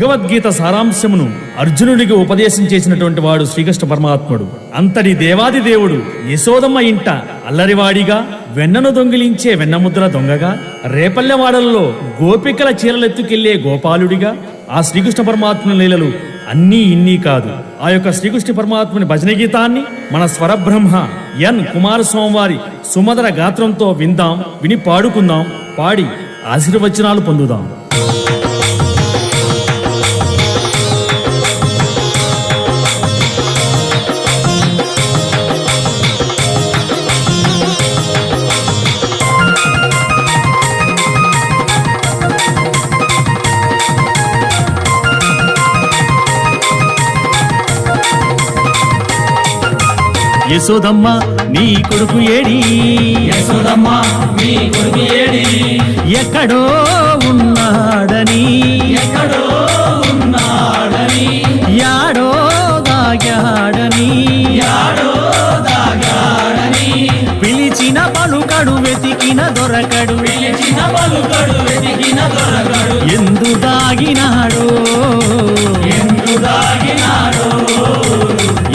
భగవద్గీత సారాంశమును అర్జునుడికి ఉపదేశం చేసినటువంటి వాడు శ్రీకృష్ణ పరమాత్ముడు. అంతటి దేవాది దేవుడు యశోదమ్మ ఇంట అల్లరివాడిగా వెన్నను దొంగిలించే వెన్నముద్ర దొంగగా రేపల్లెవాడలలో గోపికల చీరలెత్తుకెళ్ళే గోపాలుడిగా ఆ శ్రీకృష్ణ పరమాత్మ లీలలు అన్నీ ఇన్నీ కాదు. ఆ యొక్క శ్రీకృష్ణ పరమాత్ముని భజన గీతాన్ని మన స్వరబ్రహ్మ ఎన్ కుమారస్వామి వారి సుమధుర గాత్రంతో విందాం విని పాడుకుందాం పాడి ఆశీర్వచనాలు పొందుదాం. యశోదమ్మ నీ కొడుకు ఏడి? యశోదమ్మ మీ కొడుకు ఏడి? ఎక్కడో ఉన్నాడని? ఎక్కడో ఉన్నాడని? యాడో దాగాడని? యాడో దాగాడని? పిలిచిన పలుకడు వెతికిన దొరకడు. పిలిచిన పలుకడు వెతికిన దొరకడు. ఎందు దాగినాడో?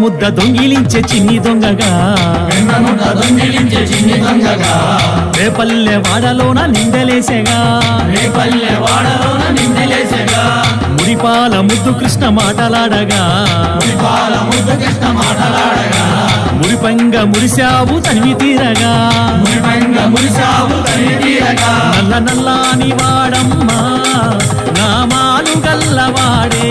ముద్ద దొంగిలించే చిన్ని దొంగగా. దొంగిలించే చిన్ని దొంగగా రేపల్లె వాడలోన నిందలేసేగా. రేపల్లె వాడలోన నిందలేసగా మురిపాల ముద్దు కృష్ణ మాటలాడగా. పాల ముద్దు కృష్ణ మాటలాడగా మురిపంగ మురిశావు తనివి తీరగా మురిపంగ మురిసావు తల్లి తీరగా. నల్ల నల్లాని వాడమ్మా నామాలు గల్లవాడే.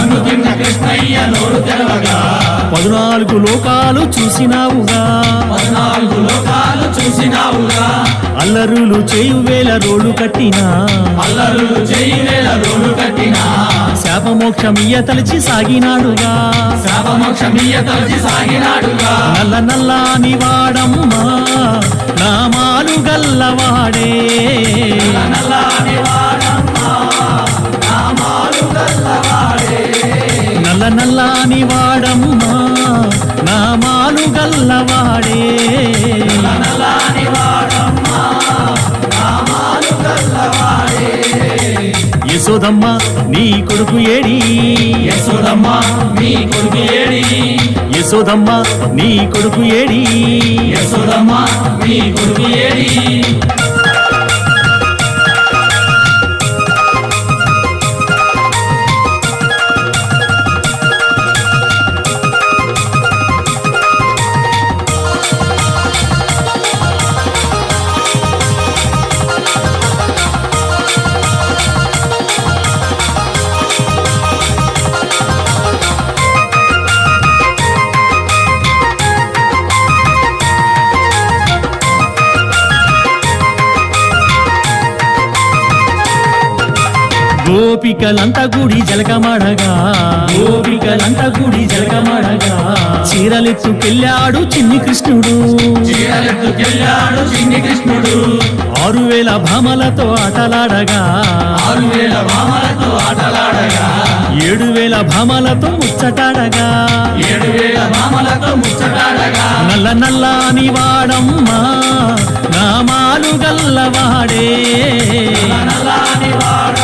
మన్ను తిన్న కృష్ణయ్య నోరు తెరవగా. పద్నాలుగు లోకాలు చూసినావుగా. పద్నాలుగు లోకాలు చూసినావుగా. అల్లరులు చేయు వేల రోడ్లు కట్టినా. అల్లరులు చేయి వేల రోడ్డు కట్టినా. శాపమోక్షమియ్య తలచి సాగినాడుగా. శాపమోక్షమీయ తలచి సాగినాడుగా. నల్ల నల్లాని వాడమ్మా నామాలు గల్లవాడే. గల్లవాడే యశోదమ్మ నీ కొడుకు ఏడి? యశోదమ్మ మీ కొడుకు ఏడి? యశోదమ్మ నీ కొడుకు ఏడి? యశోదమ్మ మీ కొడుకు ఏడి? గోపికలంతా గుడి జలకమాడగా. గోపికలంతా గుడి జలకమాడగా. చీరలెత్తుకెళ్ళాడు చిన్ని కృష్ణుడు. చీరలెత్తుకెళ్ళాడు చిన్ని కృష్ణుడు. ఆరు వేల భామలతో ఆటలాడగా. ఆరు వేల భామలతో ఆటలాడగా. ఏడు వేల భామలతో ముచ్చటాడగా. ఏడు వేల భామలతో ముచ్చటాడగా. నల్ల నల్లాని వాడమ్మా నామాలు గల్లవాడే. నల్లాని వాడమ్మా కృష్ణయ్య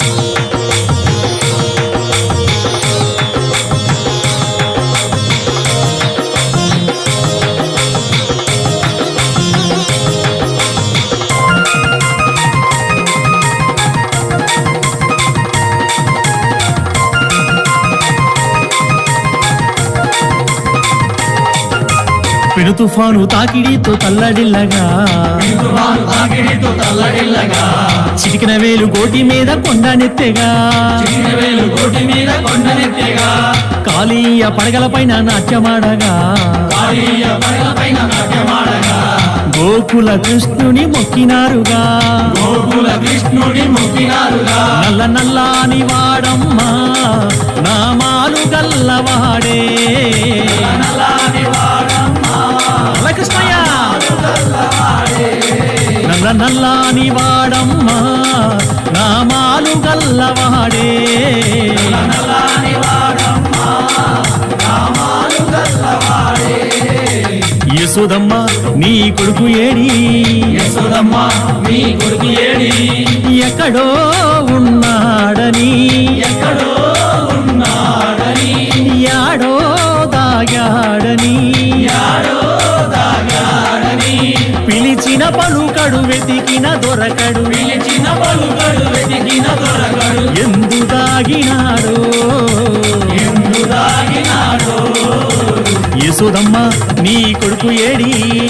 పెను తుఫాను తాకిడితో తల్లడిల్లగా. చిటికిన వేలు గోటి మీద కొండ నెత్తెగా. కోటి మీద కొండనెత్తెగా కాళీయ పడగల పైన నాట్యమాడగా. కాళీయ పడగల పైన నాట్యమాడగా గోకుల కృష్ణుని మొక్కినారుగా. గోకుల కృష్ణుడి మొక్కినారుగా నల్ల నల్లాని వాడమ్మా నామాలు గల్లవాడే. నల్లాని వాడమ్మా నామాలు గల్లవాడే. నల్లాని వాడమ్మా నామాలు గల్లవాడే. యశోదమ్మ నీ కొడుకు ఏడి? యశోదమ్మ మీ కొడుకు ఏడి? ఎక్కడో పలుకడు వెతికిన దొరకడు. పిలిచిన పలుకడు వెతికిన దొరకడు. ఎందు దాగినాడో? ఎందు దాగినాడో? యశోదమ్మ నీ కొడుకు ఏడి?